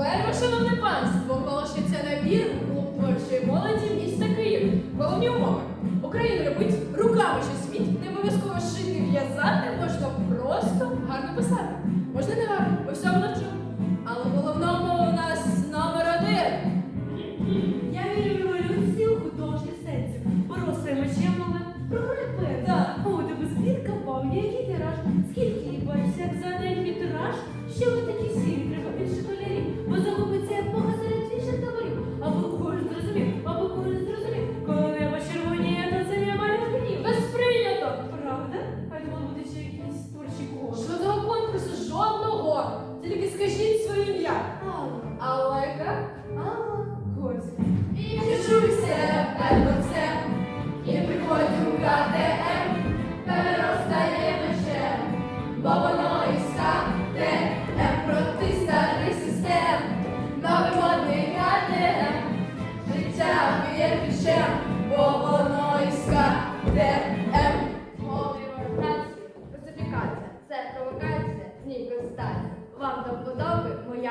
Вельми, шановне панство, оголошується набір у творчої молоді міста Київ. Головні умови. Україну робить руками, що світ, не обов'язково шити, в'язати, можна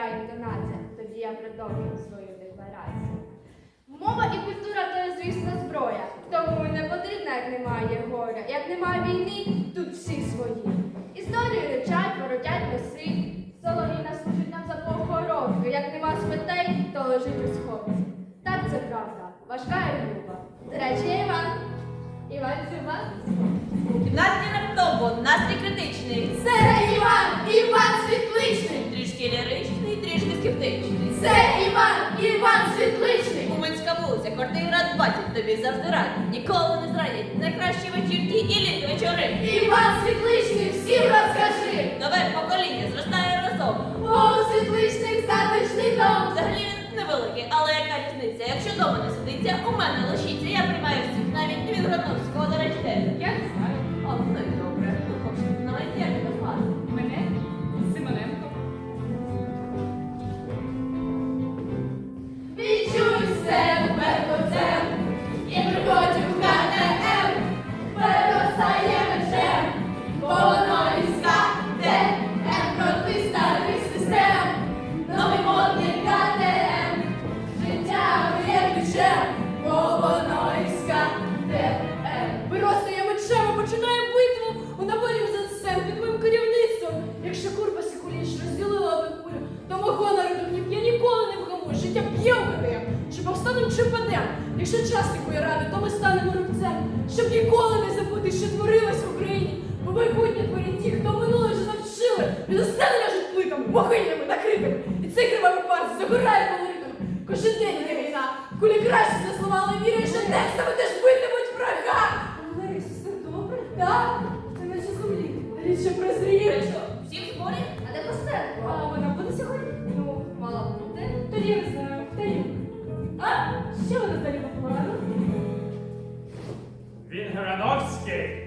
вподоби моя тоді я продовжу свою декларацію. Мова і культура то, звісно, зброя, тому не потрібна, як немає горя. Як немає війни, тут всі свої. Історію речать, воротять носи. Соловіна служить нам за похоронку. Як нема смертей, то лежить у сховці. Так це правда, важка і груба. До речі, я Іван. Іван Іван. Кімнатний раптово, настрій критичний. Це Іван, Іван Світличний. Трішки ліричний, трішки скептичний. Це Іван, Іван Світличний. Уманська вулиця, квартира 20, тобі завжди раді. Ніколи не зрадять. Найкращі вечірки і літні вечори. Іван Світличний, всім розкажи. Нове покоління зростає разом. О, світличний статичний дом. Взагалі він невеликий, але яка різниця? Якщо дома не сидиться, у мене лишиться. Я приймаю всіх, навіть від Грановського, до речі, теж. Могилями, накритими. І цей кривавий фарс загорає колоритом. Кожен день йде війна, кулі краще за слова, але вірю, що текстами теж битимуть врага. Ларис, все добре? Так, Ти наче землі. рідше прозріє. Що, всі в зборі? А де Костенко? А вона буде сьогодні? Ну, мала бути. Тоді я не знаю, втаю. А, що вона далі по плану? Він Грановський.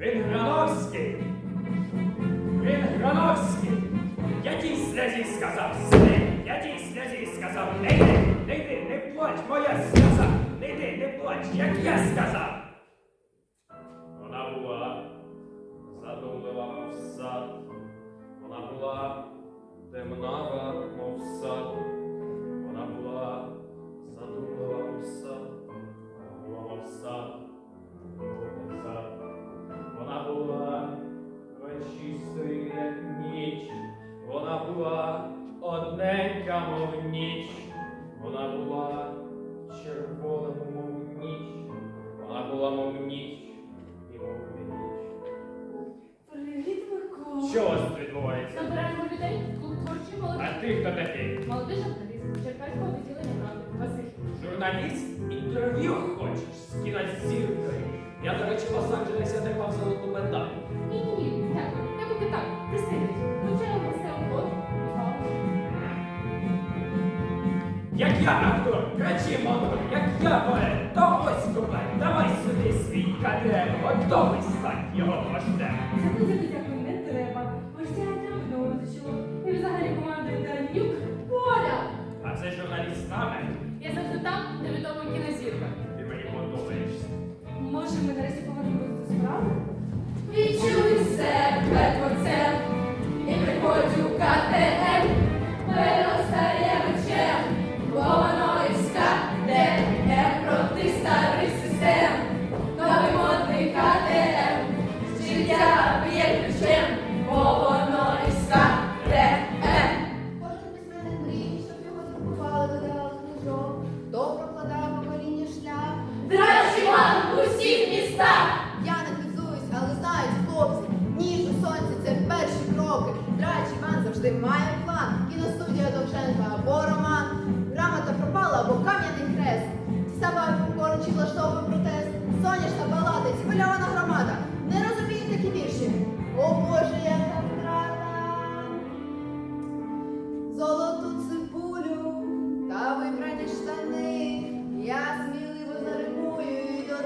Він Грановський. Він Грановський. Я тій сльозі сказав сни. Я тій сльозі сказав не йди, не йди, не плач, моя сльоза. Не йди, не плач, як я сказав. Такий? Молодий журналіст Черкаського відділення правди. Василь. Журналіст? Інтерв'ю хочеш з кінозіркою? Я, до речі, в Лос-Анджелесі отримав золоту медаль. Ні, ні, дякую. Я поки так. Присидіть. Вивчаємо місцеву воду. Як я актор, кричи монстр, як я поет, то ось купай, давай сюди свій кадем, готовий стать його вождем. Дякую, дякую,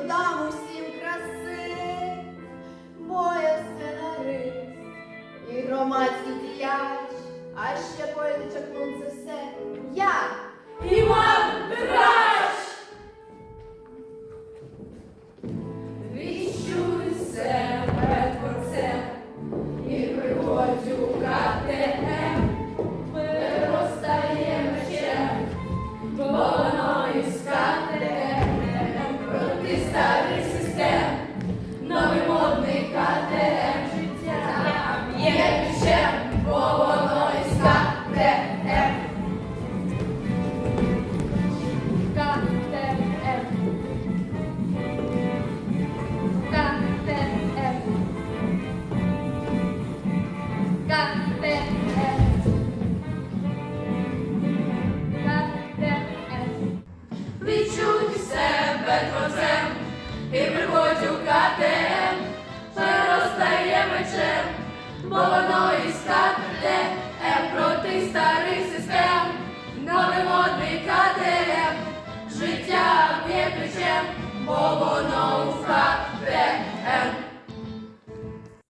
дам усім краси, моя сценарист і громадський діяч, а ще поетичок це все. Я.